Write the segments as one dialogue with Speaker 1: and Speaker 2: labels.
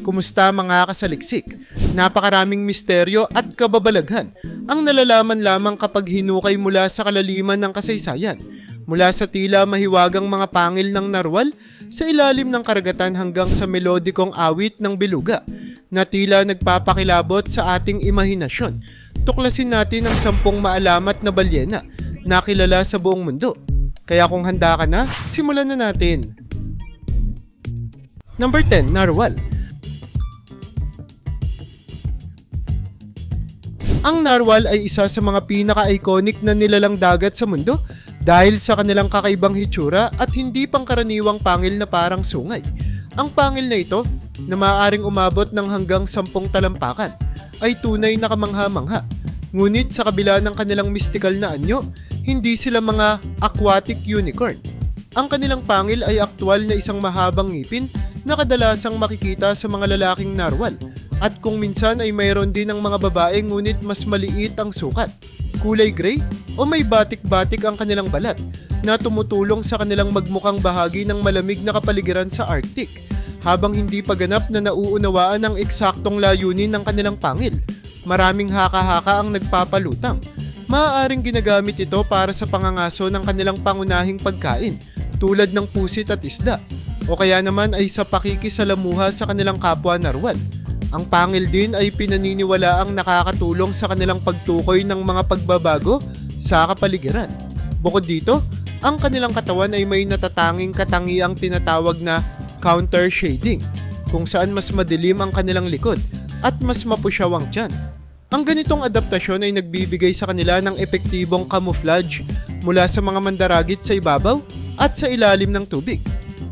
Speaker 1: Kumusta mga kasaliksik? Napakaraming misteryo at kababalaghan ang nalalaman lamang kapag hinukay mula sa kalaliman ng kasaysayan. Mula sa tila mahiwagang mga pangil ng narwal sa ilalim ng karagatan hanggang sa melodikong awit ng beluga na tila nagpapakilabot sa ating imahinasyon. Tuklasin natin ang sampung maalamat na balyena na kilala sa buong mundo. Kaya kung handa ka na, simulan na natin. Number 10, Narwal. Ang narwal ay isa sa mga pinaka-iconic na nilalang dagat sa mundo dahil sa kanilang kakaibang hitsura at hindi pangkaraniwang pangil na parang sungay. Ang pangil na ito, na maaaring umabot ng hanggang sampung talampakan, ay tunay na kamangha-mangha. Ngunit sa kabila ng kanilang mystical na anyo, hindi sila mga aquatic unicorn. Ang kanilang pangil ay aktwal na isang mahabang ngipin na kadalasang makikita sa mga lalaking narwal at kung minsan ay mayroon din ng mga babae ngunit mas maliit ang sukat. Kulay gray o may batik-batik ang kanilang balat na tumutulong sa kanilang magmukhang bahagi ng malamig na kapaligiran sa Arctic habang hindi pa ganap na nauunawaan ang eksaktong layunin ng kanilang pangil. Maraming haka-haka ang nagpapalutang. Maaaring ginagamit ito para sa pangangaso ng kanilang pangunahing pagkain tulad ng pusit at isda o kaya naman ay sa pakikisalamuha sa kanilang kapwa narwal. Ang pangil din ay pinaniniwala ang nakakatulong sa kanilang pagtukoy ng mga pagbabago sa kapaligiran. Bukod dito, ang kanilang katawan ay may natatanging katangiang tinatawag na counter shading, kung saan mas madilim ang kanilang likod at mas mapusyaw ang tiyan. Ang ganitong adaptasyon ay nagbibigay sa kanila ng epektibong camouflage mula sa mga mandaragit sa ibabaw at sa ilalim ng tubig.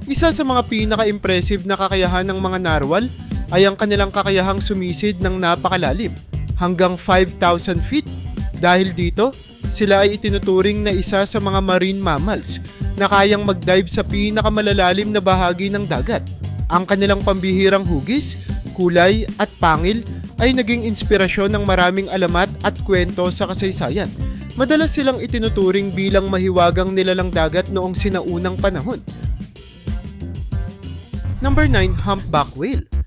Speaker 1: Isa sa mga pinaka-impressive na kakayahan ng mga narwal ay ang kanilang kakayahang sumisid ng napakalalim hanggang 5,000 feet. Dahil dito, sila ay itinuturing na isa sa mga marine mammals na kayang mag-dive sa pinakamalalalim na bahagi ng dagat. Ang kanilang pambihirang hugis, kulay at pangil ay naging inspirasyon ng maraming alamat at kwento sa kasaysayan. Madalas silang itinuturing bilang mahiwagang nilalang dagat noong sinaunang panahon. Number 9, Humpback Whale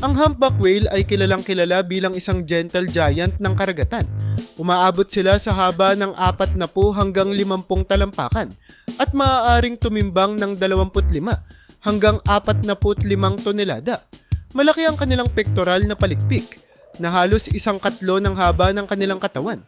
Speaker 1: Ang humpback whale ay kilalang kilala bilang isang gentle giant ng karagatan. Umaabot sila sa haba ng 40 hanggang 50 talampakan at maaaring tumimbang ng 25 hanggang 45 tonelada. Malaki ang kanilang pectoral na palikpik na halos isang katlo ng haba ng kanilang katawan.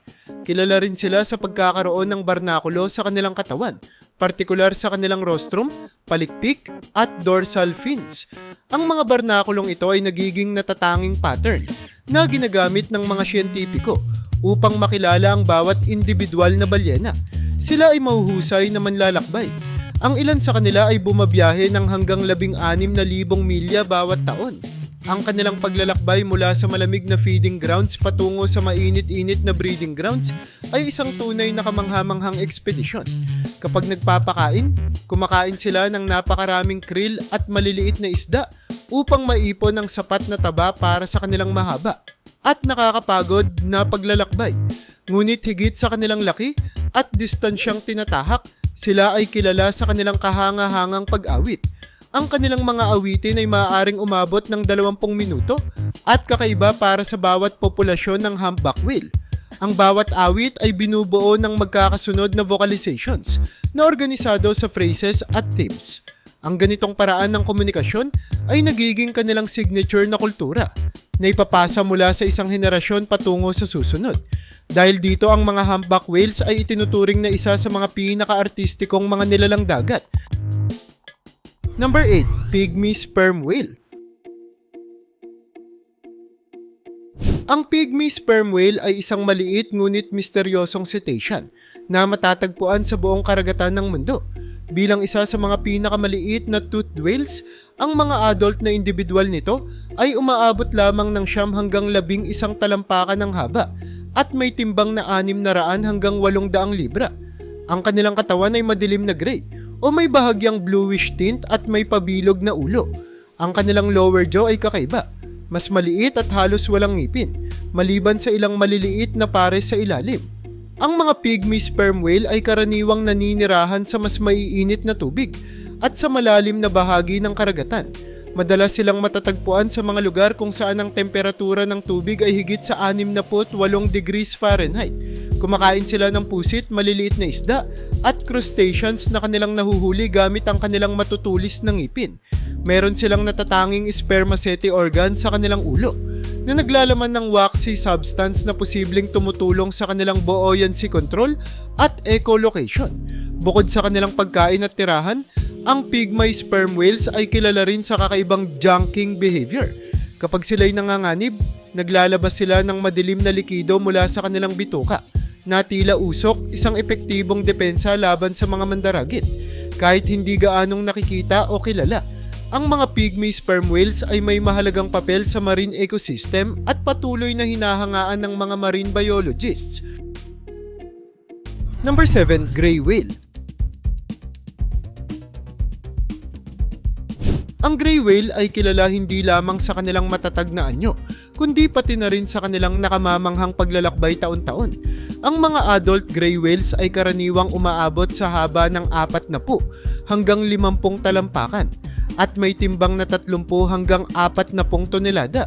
Speaker 1: Kilala rin sila sa pagkakaroon ng barnakulo sa kanilang katawan, partikular sa kanilang rostrum, palikpik, at dorsal fins. Ang mga barnakulong ito ay nagiging natatanging pattern na ginagamit ng mga siyentipiko upang makilala ang bawat individual na balyena. Sila ay mahuhusay na manlalakbay. Ang ilan sa kanila ay bumabiyahe ng hanggang 16,000 milya bawat taon. Ang kanilang paglalakbay mula sa malamig na feeding grounds patungo sa mainit-init na breeding grounds ay isang tunay na kamanghamanghang ekspedisyon. Kapag nagpapakain, kumakain sila ng napakaraming krill at maliliit na isda upang maipon ang sapat na taba para sa kanilang mahaba at nakakapagod na paglalakbay. Ngunit higit sa kanilang laki at distansyang tinatahak, sila ay kilala sa kanilang kahanga-hangang pag-awit ang kanilang mga awitin ay maaaring umabot ng 20 minuto at kakaiba para sa bawat populasyon ng humpback whale. Ang bawat awit ay binubuo ng magkakasunod na vocalizations na organisado sa phrases at themes. Ang ganitong paraan ng komunikasyon ay nagiging kanilang signature na kultura na ipapasa mula sa isang henerasyon patungo sa susunod. Dahil dito ang mga humpback whales ay itinuturing na isa sa mga pinaka-artistikong mga nilalang dagat Number 8, Pygmy Sperm Whale. Ang pygmy sperm whale ay isang maliit ngunit misteryosong cetacean na matatagpuan sa buong karagatan ng mundo. Bilang isa sa mga pinakamaliit na toothed whales, ang mga adult na individual nito ay umaabot lamang ng siyam hanggang labing isang talampakan ng haba at may timbang na anim na raan hanggang walong daang libra. Ang kanilang katawan ay madilim na gray o may bahagyang bluish tint at may pabilog na ulo. Ang kanilang lower jaw ay kakaiba. Mas maliit at halos walang ngipin, maliban sa ilang maliliit na pares sa ilalim. Ang mga pygmy sperm whale ay karaniwang naninirahan sa mas maiinit na tubig at sa malalim na bahagi ng karagatan. Madalas silang matatagpuan sa mga lugar kung saan ang temperatura ng tubig ay higit sa 68 degrees Fahrenheit. Kumakain sila ng pusit, maliliit na isda, at crustaceans na kanilang nahuhuli gamit ang kanilang matutulis na ngipin. Meron silang natatanging spermaceti organ sa kanilang ulo na naglalaman ng waxy substance na posibleng tumutulong sa kanilang buoyancy control at echolocation. Bukod sa kanilang pagkain at tirahan, ang pygmy sperm whales ay kilala rin sa kakaibang junking behavior. Kapag sila'y nanganganib, naglalabas sila ng madilim na likido mula sa kanilang bituka na tila usok, isang epektibong depensa laban sa mga mandaragit. Kahit hindi gaanong nakikita o kilala, ang mga pygmy sperm whales ay may mahalagang papel sa marine ecosystem at patuloy na hinahangaan ng mga marine biologists. Number 7, Gray Whale Ang gray whale ay kilala hindi lamang sa kanilang matatag na anyo, kundi pati na rin sa kanilang nakamamanghang paglalakbay taon-taon. Ang mga adult gray whales ay karaniwang umaabot sa haba ng apat na po hanggang limampung talampakan at may timbang na 30 hanggang 40 tonelada.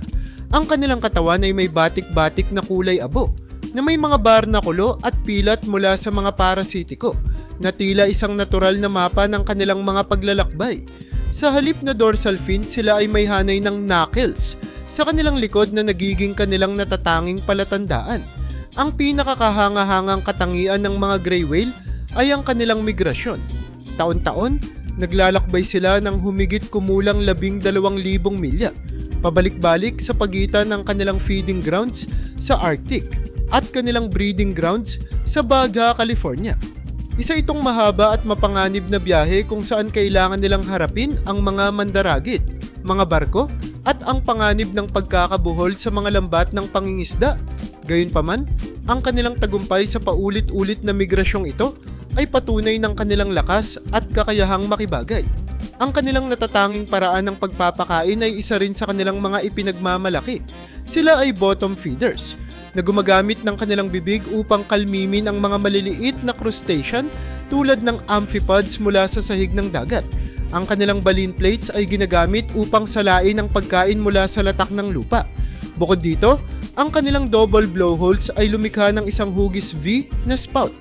Speaker 1: Ang kanilang katawan ay may batik-batik na kulay abo na may mga barnakulo at pilat mula sa mga parasitiko na tila isang natural na mapa ng kanilang mga paglalakbay. Sa halip na dorsal fin, sila ay may hanay ng knuckles sa kanilang likod na nagiging kanilang natatanging palatandaan. Ang pinakakahanga-hangang katangian ng mga gray whale ay ang kanilang migrasyon. Taon-taon, naglalakbay sila ng humigit kumulang labing dalawang libong milya, pabalik-balik sa pagitan ng kanilang feeding grounds sa Arctic at kanilang breeding grounds sa Baja California. Isa itong mahaba at mapanganib na biyahe kung saan kailangan nilang harapin ang mga mandaragit, mga barko, at ang panganib ng pagkakabuhol sa mga lambat ng pangingisda. Gayunpaman, ang kanilang tagumpay sa paulit-ulit na migrasyong ito ay patunay ng kanilang lakas at kakayahang makibagay. Ang kanilang natatanging paraan ng pagpapakain ay isa rin sa kanilang mga ipinagmamalaki. Sila ay bottom feeders na gumagamit ng kanilang bibig upang kalmimin ang mga maliliit na crustacean tulad ng amphipods mula sa sahig ng dagat. Ang kanilang baleen plates ay ginagamit upang salain ang pagkain mula sa latak ng lupa. Bukod dito, ang kanilang double blowholes ay lumikha ng isang hugis V na spout,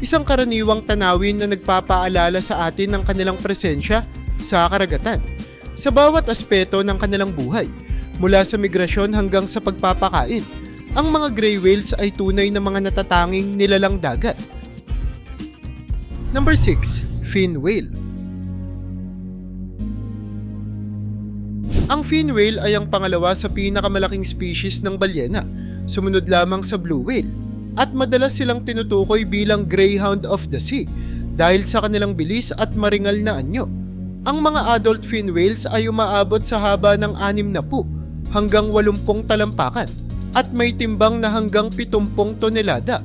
Speaker 1: isang karaniwang tanawin na nagpapaalala sa atin ng kanilang presensya sa karagatan. Sa bawat aspeto ng kanilang buhay, mula sa migrasyon hanggang sa pagpapakain, ang mga gray whales ay tunay na mga natatanging nilalang dagat. Number 6. Fin whale Ang fin whale ay ang pangalawa sa pinakamalaking species ng balyena, sumunod lamang sa blue whale, at madalas silang tinutukoy bilang greyhound of the sea dahil sa kanilang bilis at maringal na anyo. Ang mga adult fin whales ay umaabot sa haba ng 6 na po hanggang 80 talampakan at may timbang na hanggang 70 tonelada.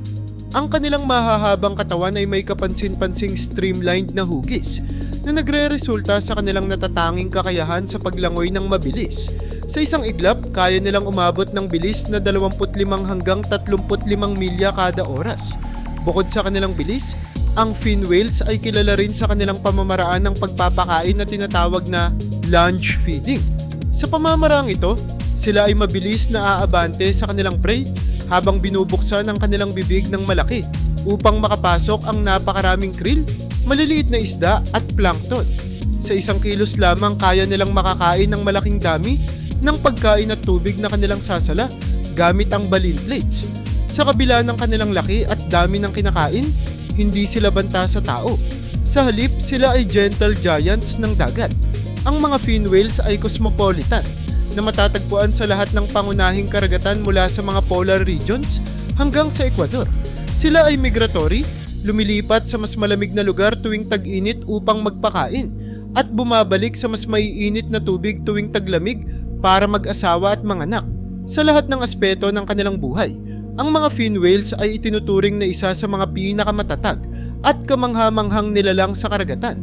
Speaker 1: Ang kanilang mahahabang katawan ay may kapansin-pansing streamlined na hugis na nagre-resulta sa kanilang natatanging kakayahan sa paglangoy ng mabilis. Sa isang iglap, kaya nilang umabot ng bilis na 25 hanggang 35 milya kada oras. Bukod sa kanilang bilis, ang fin whales ay kilala rin sa kanilang pamamaraan ng pagpapakain na tinatawag na lunge feeding. Sa pamamaraang ito, sila ay mabilis na aabante sa kanilang prey habang binubuksan ang kanilang bibig ng malaki upang makapasok ang napakaraming krill, maliliit na isda at plankton. Sa isang kilos lamang kaya nilang makakain ng malaking dami ng pagkain at tubig na kanilang sasala gamit ang baleen plates. Sa kabila ng kanilang laki at dami ng kinakain, hindi sila banta sa tao. Sa halip, sila ay gentle giants ng dagat. Ang mga fin whales ay cosmopolitan na matatagpuan sa lahat ng pangunahing karagatan mula sa mga polar regions hanggang sa Ecuador. Sila ay migratory, lumilipat sa mas malamig na lugar tuwing tag-init upang magpakain at bumabalik sa mas maiinit na tubig tuwing taglamig para mag-asawa at manganak. Sa lahat ng aspeto ng kanilang buhay, ang mga fin whales ay itinuturing na isa sa mga pinakamatatag at kamanghamanghang nilalang sa karagatan.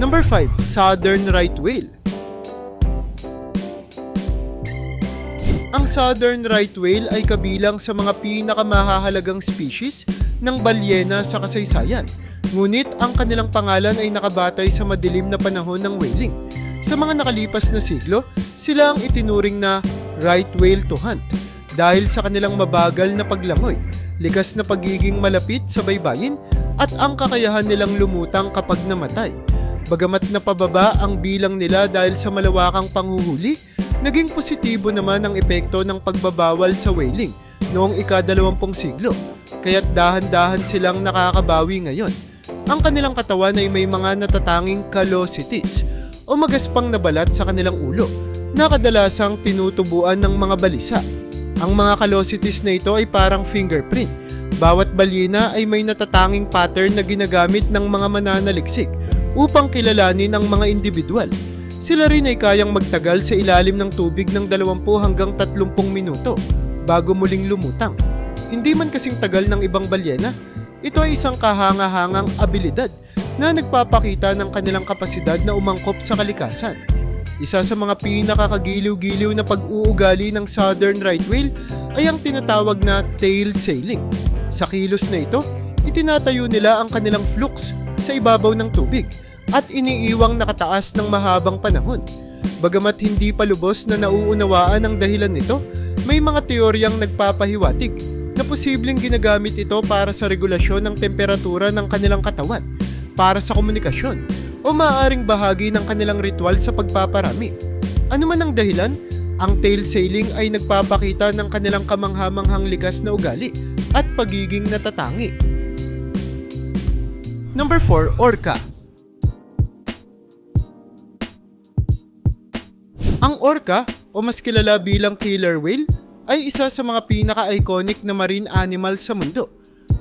Speaker 1: Number 5, Southern Right Whale Ang Southern Right Whale ay kabilang sa mga pinakamahahalagang species ng balyena sa kasaysayan. Ngunit ang kanilang pangalan ay nakabatay sa madilim na panahon ng whaling. Sa mga nakalipas na siglo, sila ang itinuring na right whale to hunt dahil sa kanilang mabagal na paglangoy, likas na pagiging malapit sa baybayin at ang kakayahan nilang lumutang kapag namatay. Bagamat napababa ang bilang nila dahil sa malawakang panghuhuli, naging positibo naman ang epekto ng pagbabawal sa whaling noong ika-dalawampung siglo, kaya't dahan-dahan silang nakakabawi ngayon. Ang kanilang katawan ay may mga natatanging callosities o magaspang na balat sa kanilang ulo na kadalasang tinutubuan ng mga balisa. Ang mga callosities na ito ay parang fingerprint. Bawat balyena ay may natatanging pattern na ginagamit ng mga mananaliksik upang kilalanin ang mga individual. Sila rin ay kayang magtagal sa ilalim ng tubig ng 20 hanggang 30 minuto bago muling lumutang. Hindi man kasing tagal ng ibang balyena, ito ay isang kahanga-hangang abilidad na nagpapakita ng kanilang kapasidad na umangkop sa kalikasan. Isa sa mga pinakakagiliw-giliw na pag-uugali ng Southern Right Whale ay ang tinatawag na tail sailing. Sa kilos na ito, itinatayo nila ang kanilang flukes sa ibabaw ng tubig at iniiwang nakataas ng mahabang panahon. Bagamat hindi pa lubos na nauunawaan ang dahilan nito, may mga teoryang nagpapahiwatig na posibleng ginagamit ito para sa regulasyon ng temperatura ng kanilang katawan, para sa komunikasyon, o maaaring bahagi ng kanilang ritual sa pagpaparami. Ano man ang dahilan, ang tail sailing ay nagpapakita ng kanilang kamanghamanghang likas na ugali at pagiging natatangi. Number 4, Orca. Ang orca, o mas kilala bilang killer whale, ay isa sa mga pinaka-iconic na marine animal sa mundo.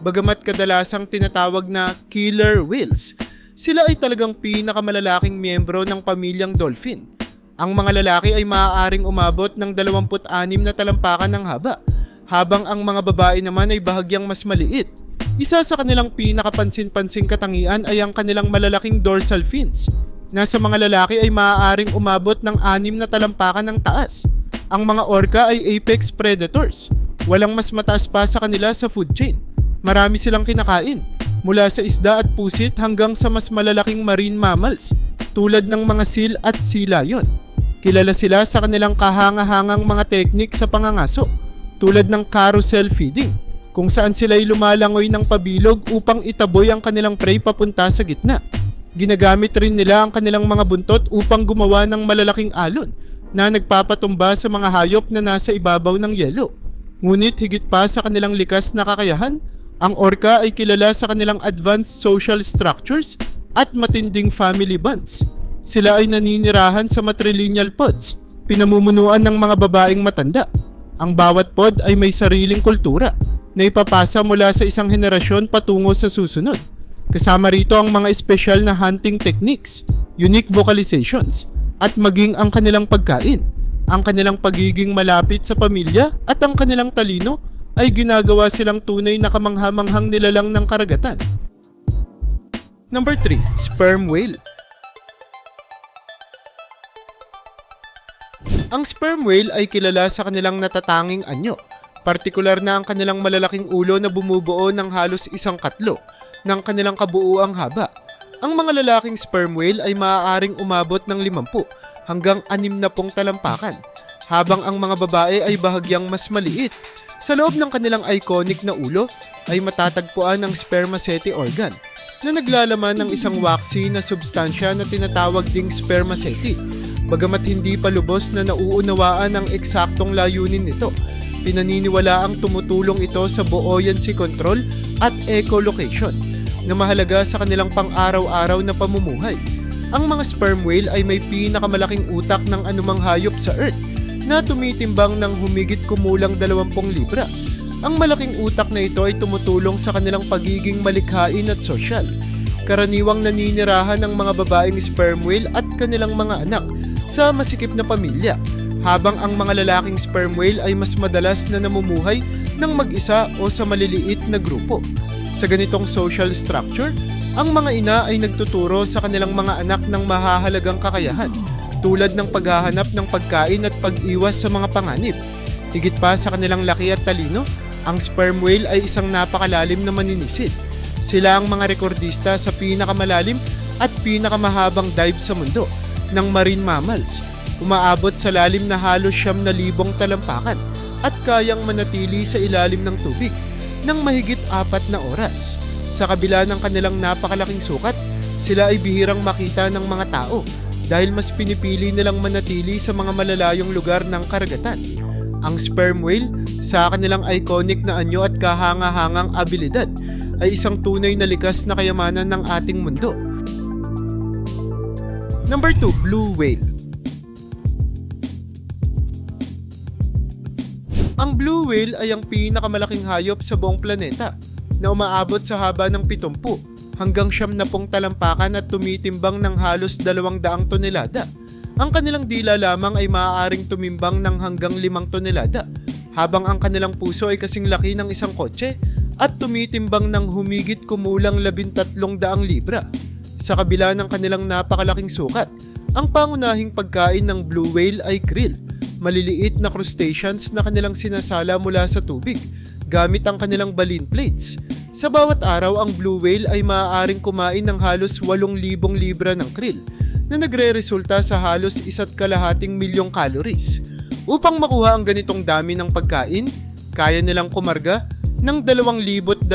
Speaker 1: Bagamat kadalasang tinatawag na killer whales, sila ay talagang pinakamalalaking miyembro ng pamilyang dolphin. Ang mga lalaki ay maaaring umabot ng 26 na talampakan ng haba, habang ang mga babae naman ay bahagyang mas maliit. Isa sa kanilang pinakapansin-pansing katangian ay ang kanilang malalaking dorsal fins, na sa mga lalaki ay maaaring umabot ng anim na talampakan ng taas. Ang mga orca ay apex predators. Walang mas mataas pa sa kanila sa food chain. Marami silang kinakain, mula sa isda at pusit hanggang sa mas malalaking marine mammals, tulad ng mga seal at sea lion. Kilala sila sa kanilang kahanga-hangang mga teknik sa pangangaso, tulad ng carousel feeding, kung saan sila ay lumalangoy ng pabilog upang itaboy ang kanilang prey papunta sa gitna. Ginagamit rin nila ang kanilang mga buntot upang gumawa ng malalaking alon na nagpapatumba sa mga hayop na nasa ibabaw ng yelo. Ngunit higit pa sa kanilang likas na kakayahan, ang orca ay kilala sa kanilang advanced social structures at matinding family bonds. Sila ay naninirahan sa matrilineal pods, pinamumunuan ng mga babaeng matanda. Ang bawat pod ay may sariling kultura na ipapasa mula sa isang henerasyon patungo sa susunod. Kasama rito ang mga espesyal na hunting techniques, unique vocalizations, at maging ang kanilang pagkain. Ang kanilang pagiging malapit sa pamilya at ang kanilang talino ay ginagawa silang tunay na kamanghamanghang nilalang ng karagatan. Number 3, Sperm Whale Ang sperm whale ay kilala sa kanilang natatanging anyo, partikular na ang kanilang malalaking ulo na bumubuo ng halos isang katlo ng kanilang kabuuang haba. Ang mga lalaking sperm whale ay maaaring umabot ng 50 hanggang 60 talampakan, habang ang mga babae ay bahagyang mas maliit. Sa loob ng kanilang iconic na ulo ay matatagpuan ang spermaceti organ na naglalaman ng isang waxy na substansya na tinatawag ding spermaceti. Bagamat hindi pa lubos na nauunawaan ang eksaktong layunin nito, pinaniniwala ang tumutulong ito sa buoyancy control at echolocation na mahalaga sa kanilang pang-araw-araw na pamumuhay. Ang mga sperm whale ay may pinakamalaking utak ng anumang hayop sa Earth na tumitimbang ng humigit kumulang 20 libra. Ang malaking utak na ito ay tumutulong sa kanilang pagiging malikhain at sosyal. Karaniwang naninirahan ng mga babaeng sperm whale at kanilang mga anak sa masikip na pamilya, habang ang mga lalaking sperm whale ay mas madalas na namumuhay ng mag-isa o sa maliliit na grupo. Sa ganitong social structure, ang mga ina ay nagtuturo sa kanilang mga anak ng mahahalagang kakayahan tulad ng paghahanap ng pagkain at pag-iwas sa mga panganib. Higit pa sa kanilang laki at talino, ang sperm whale ay isang napakalalim na maninisid. Sila ang mga rekordista sa pinakamalalim at pinakamahabang dive sa mundo ng marine mammals. Umaabot sa lalim na halos siyam na libong talampakan at kayang manatili sa ilalim ng tubig ng mahigit apat na oras. Sa kabila ng kanilang napakalaking sukat, sila ay bihirang makita ng mga tao dahil mas pinipili nilang manatili sa mga malalayong lugar ng karagatan. Ang sperm whale, sa kanilang iconic na anyo at kahanga-hangang abilidad, ay isang tunay na likas na kayamanan ng ating mundo. Number 2, Blue Whale. Ang blue whale ay ang pinakamalaking hayop sa buong planeta na umaabot sa haba ng 70 hanggang 70 talampakan at tumitimbang ng halos 200 tonelada. Ang kanilang dila lamang ay maaaring tumimbang ng hanggang 5 tonelada habang ang kanilang puso ay kasing laki ng isang kotse at tumitimbang ng humigit kumulang 13,000 libra. Sa kabila ng kanilang napakalaking sukat, ang pangunahing pagkain ng blue whale ay krill maliliit na crustaceans na kanilang sinasala mula sa tubig gamit ang kanilang baleen plates. Sa bawat araw, ang blue whale ay maaaring kumain ng halos 8,000 libra ng krill na nagre-resulta sa halos isa't kalahating milyong calories. Upang makuha ang ganitong dami ng pagkain, kaya nilang kumarga ng 2,200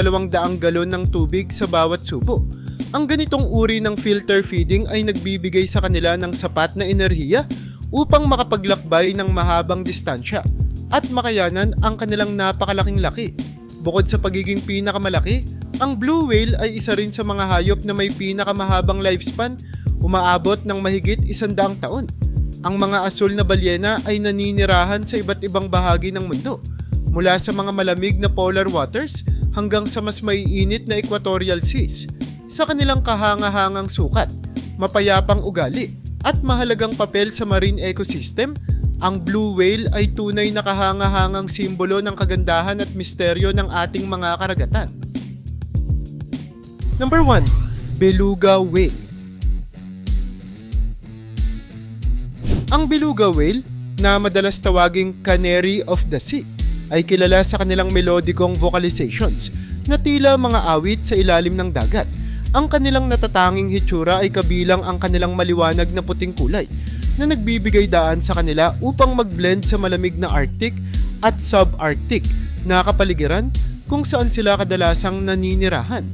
Speaker 1: galon ng tubig sa bawat subo. Ang ganitong uri ng filter feeding ay nagbibigay sa kanila ng sapat na enerhiya upang makapaglakbay ng mahabang distansya at makayanan ang kanilang napakalaking laki. Bukod sa pagiging pinakamalaki, ang blue whale ay isa rin sa mga hayop na may pinakamahabang lifespan, umaabot ng mahigit isandaang taon. Ang mga asul na balyena ay naninirahan sa iba't ibang bahagi ng mundo, mula sa mga malamig na polar waters hanggang sa mas maiinit na equatorial seas. Sa kanilang kahanga-hangang sukat, mapayapang ugali, at mahalagang papel sa marine ecosystem, ang blue whale ay tunay na kahanga-hangang simbolo ng kagandahan at misteryo ng ating mga karagatan. Number 1. Beluga Whale Ang beluga whale, na madalas tawaging Canary of the Sea, ay kilala sa kanilang melodikong vocalizations na tila mga awit sa ilalim ng dagat ang kanilang natatanging hitsura ay kabilang ang kanilang maliwanag na puting kulay na nagbibigay daan sa kanila upang mag-blend sa malamig na Arctic at subarctic na kapaligiran kung saan sila kadalasang naninirahan.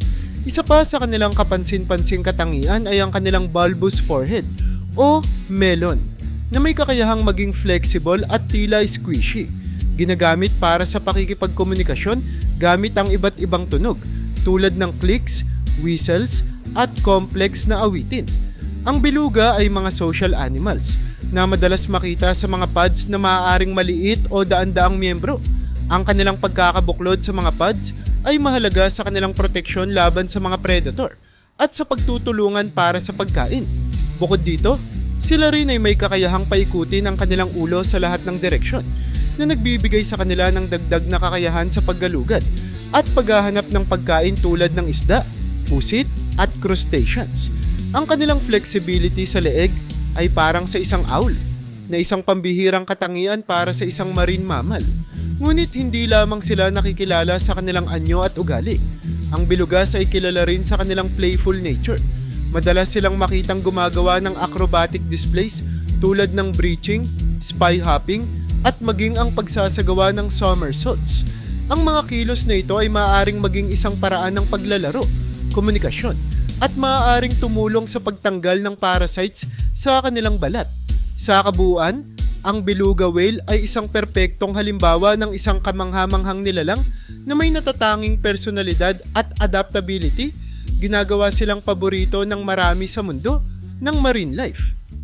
Speaker 1: Isa pa sa kanilang kapansin-pansing katangian ay ang kanilang bulbous forehead o melon na may kakayahang maging flexible at tila squishy. Ginagamit para sa pakikipagkomunikasyon gamit ang iba't ibang tunog tulad ng clicks, whistles, at complex na awitin. Ang beluga ay mga social animals na madalas makita sa mga pods na maaaring maliit o daan-daang miyembro. Ang kanilang pagkakabuklod sa mga pods ay mahalaga sa kanilang proteksyon laban sa mga predator at sa pagtutulungan para sa pagkain. Bukod dito, sila rin ay may kakayahang paikutin ang kanilang ulo sa lahat ng direksyon na nagbibigay sa kanila ng dagdag na kakayahan sa paggalugad at paghahanap ng pagkain tulad ng isda, pusit at crustaceans. Ang kanilang flexibility sa leeg ay parang sa isang owl, na isang pambihirang katangian para sa isang marine mammal. Ngunit hindi lamang sila nakikilala sa kanilang anyo at ugali. Ang bilugas ay kilala rin sa kanilang playful nature. Madalas silang makitang gumagawa ng acrobatic displays tulad ng breaching, spy hopping, at maging ang pagsasagawa ng somersaults. Ang mga kilos na ito ay maaaring maging isang paraan ng paglalaro komunikasyon, at maaaring tumulong sa pagtanggal ng parasites sa kanilang balat. Sa kabuuan, ang beluga whale ay isang perpektong halimbawa ng isang kamanghamanghang nilalang na may natatanging personalidad at adaptability. Ginagawa silang paborito ng marami sa mundo ng marine life.